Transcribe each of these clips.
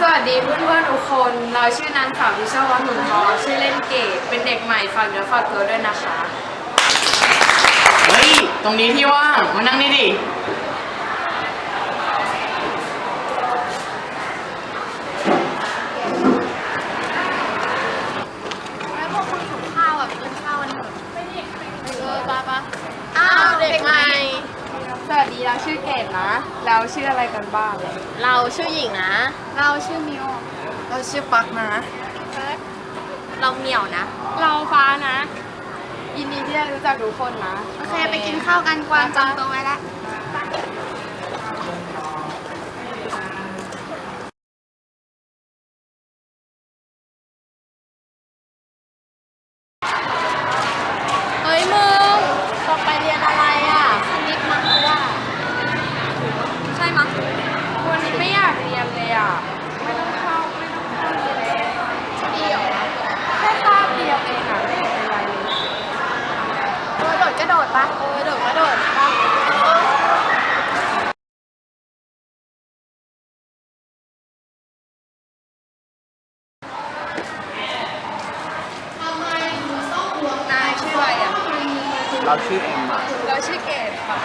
สวัสดีเพื่อนๆทุกคน เราชื่อนางสาววิชาวัฒน์หนุนทอชื่อเล่นเกดเป็นเด็กใหม่ฝากเนื้อฝากตัวด้วยนะคะ เฮ้ย ตรงนี้ที่ว่าง มานั่งนี่ดิ แล้วพวกคุณถุงข้าวอะไปกินข้าวกันเถอะไม่เด็กเออปะปะอ้าวเด็กใหม่ สวัสดีเราชื่อเกดนะ แล้วชื่ออะไรกันบ้าง เราชื่อหญิงนะ เราชื่อมิวเราชื่อปักนะ เราเหมียวนะ เราฟ้านะ ยินดีที่ได้รู้จักทุกคนนะ โอเค ไปกินข้าวกันกวางจำตัวไว้แล้วเฮ้ยมึงต่อไปเรียนอะไรอะคณิตมั้งกูว่า ใช่มั้ง วันนี้ไม่อยากเรียนเลยอะ ไม่ต้องเข้าไม่ต้องเข้าเรียนเลย จะดีเหรอ แค่คาบเดียวเองอะไม่เห็นเป็นไรเลย เออโดดก็โดดปะเออโดดก็โดดปะทำไมมึงต้องห่วงนายชื่ออะไรอะเราชื่อเอ็มอะเราชื่อเกดค่ะ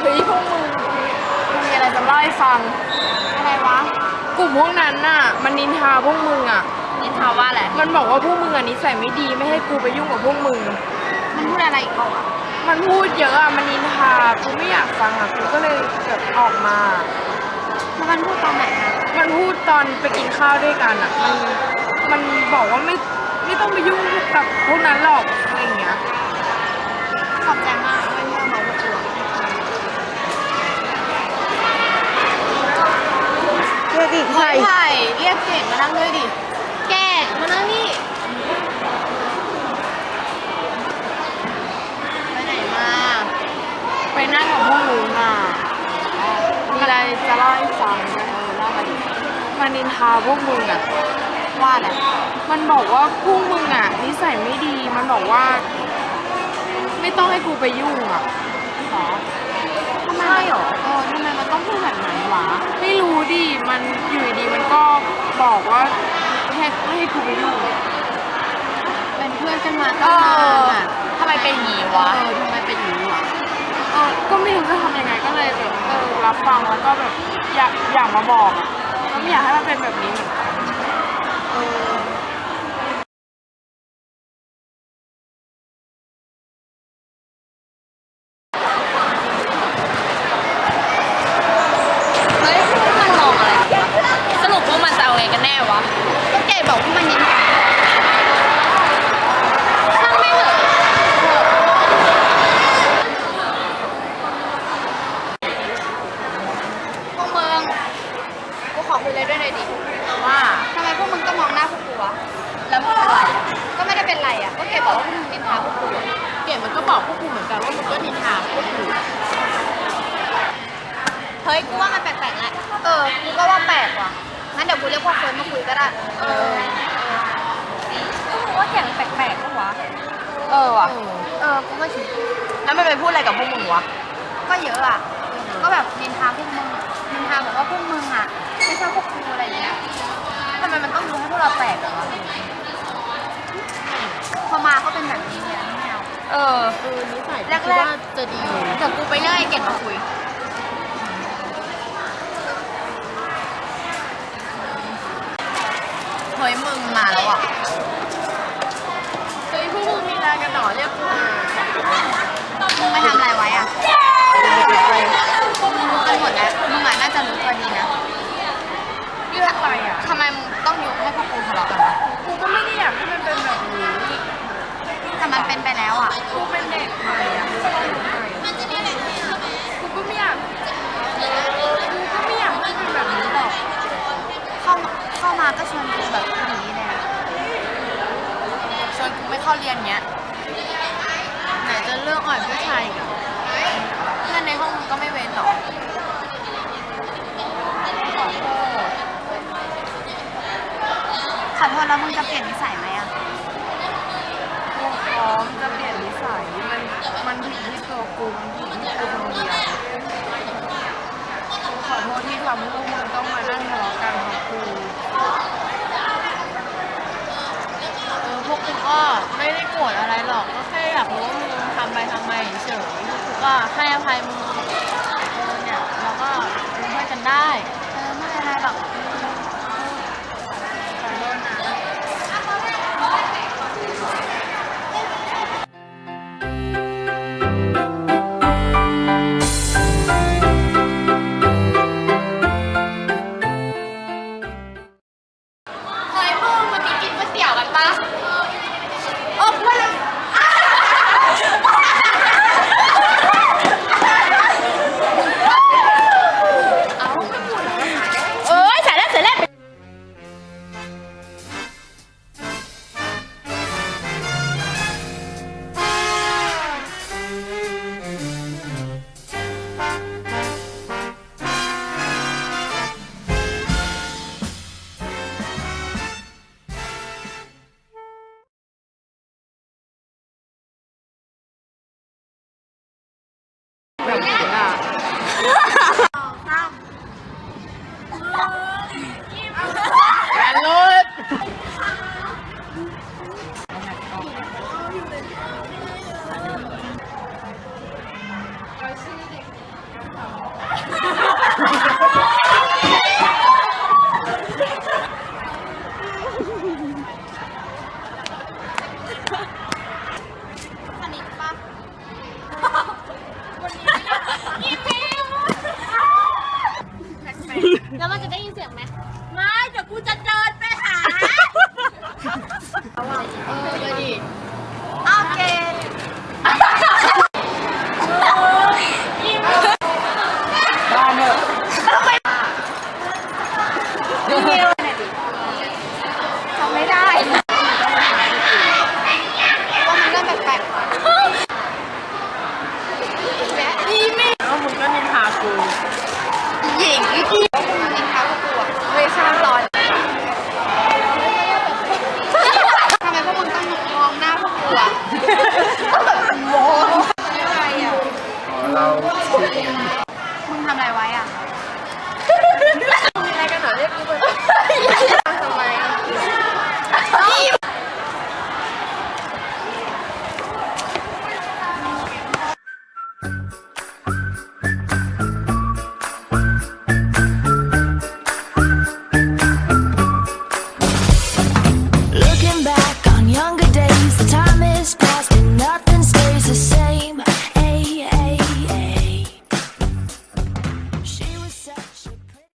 เฮ้ยพวกมึงมีอะไรจะเล่าให้ฟัง อะไรวะ กลุ่มพ วกนั้นน่ะ มันนินทาพวกมึงอะ นินทาว่าอะไรมันบอกว่าพวกมึงอะนิสัยไม่ดีไม่ให้กูไปยุ่งกับพวกมึง มันพูดอะไรอีกเปล่าอะมันพูดเยอะอะ มันนินทา กูไม่อยากฟังอะ กูก็เลยแบบออกมา แล้วมันพูดตอนไหนอะมันพูดตอนไปกินข้าวด้วยกันอะ มันมันบอกว่าไม่ไม่ต้องไปยุ่งกับพวกนั้นหรอกอะไรอย่างเงี้ย ขอบใจมากไม่เมื่อมาพูดตัว เรียกอีกเฮ้ยไผ่เรียกเกดมานั่งด้วยดิ เกดมานั่งนี่ ไปไหนมา ไปนั่งกับพวกมึงอะมีอะไรจะเล่าให้ฟังไหมเออเล่ามาดิมันนินทาพวกมึงอะว่าอะไรมันบอกว่าพวกมึงอะนิสัยไม่ดี มันบอกว่า ไม่ต้องให้กูไปยุ่งอะหรอ ทำไมหรอเออทำไมมันต้องพูดแบบนั้นวะไม่รู้ดิมันอยู่ดีๆมันก็บอกว่าให้ไม่ให้กูไปยุ่งเป็นเพื่อนกันมาตั้งนานอะทำไมเป็นอย่างนี้วะ เออทำไมเป็นอย่างนี้วะเออก็ไม่รู้จะทำยังไงก็เลยแบบเออรับฟังแล้วก็แบบอยากอยากมาบอกอะก็ไม่อยากให้มันเป็นแบบนี้เหมือนกัน เออ เฮ้ยพวกมันมองอะไรกันวะสรุปว่ามันจะเอาไงกันแน่ วะ ก็เกดบอกว่ามันนินทาช่างไม่งเถอะพวกมึงกูขอคุยเลยด้วยหน่อยดิว่าทำไมพวกมึงต้องมองหน้าพวกกูวะ แล้วมึงเป็นไรอะก็ไม่ได้เป็นไรอะ ก็เกดบอกว่าพวกมึงนินทาพวกกูอะเกดมันก็บอกพวกกูเหมือนกันว่ามันก็นินทาพวกกู เฮ้ย กูว่ามันแปลกๆแหละ เออ กูก็ว่าแปลกว่ะ งั้นเดี๋ยวกูเรียกพวกเฟิร์นมาคุยก็ได้ เออว่าเกดมันแปลกๆปะวะ เออว่ะ เออ กูก็คิดแล้วมันไปพูดอะไรกับพวกมึงวะ ก็เยอะอะ ก็แบบนินทาพวกมึงนินทาบอกว่าพวกมึงอะ ไม่ใช่พวกกูอะไรอย่างเงี้ยทำไมมันต้องดูให้พวกเราแปลกเหรอวะพอมาก็เป็นแบบนี้เนี่ยไม่เอาเออ เออนิสัยแรกๆ ว่าจะดี เดี๋ยวกูไปเรียกไอ้เกดมาคุย ฮ้ยมึงมาแล้วอะเฮ้ยพวกมึงมีอะไรกันหนอเรียกกูมามึงไปทำอะไรไว้อะมึงรู้กันหมดแล้วมึงอะน่าจะรู้ตัวดีนะเรื่องอะไรอะทำไมมึงต้องยุให้พวกกูทะเลาะกันวะกูก็ไม่ได้อยากให้มันเป็นแบบนี้แต่มันเป็นไปแล้วอะกูเป็นเด็กใหม่อะกูก็ไม่อยากกูก็ไม่อยากให้มันเป็นแบบนี้หรอก เข้ามา เข้ามาก็ชวนกูแบบนี้เลยอะชวนกูไม่เข้าเรียนเนี้ยไหนจะเรื่องอ่อยผู้ชายอีกอะเพื่อนในห้องมึงก็ไม่เว้นหรอกขอโทษแล้วมึงจะเปลี่ยนนิสัยไหมอะกูพร้อมจะเปลี่ยนนิสัยมันมันผิดที่ตัวกูมันผิดที่กูคนเดียวกูขอโทษที่ทำให้พวกมึงต้องมานั่งทะเลาะกันเพราะกู เออพวกกูก็ไม่ได้โกรธอะไรหรอก ก็แบบรู้ว่ามึงทำไปทำไมเฉยก็ให้อภัยมึง มึงทำอะไรไว้อะ มีอะไรกันเหรอเรียกกูไป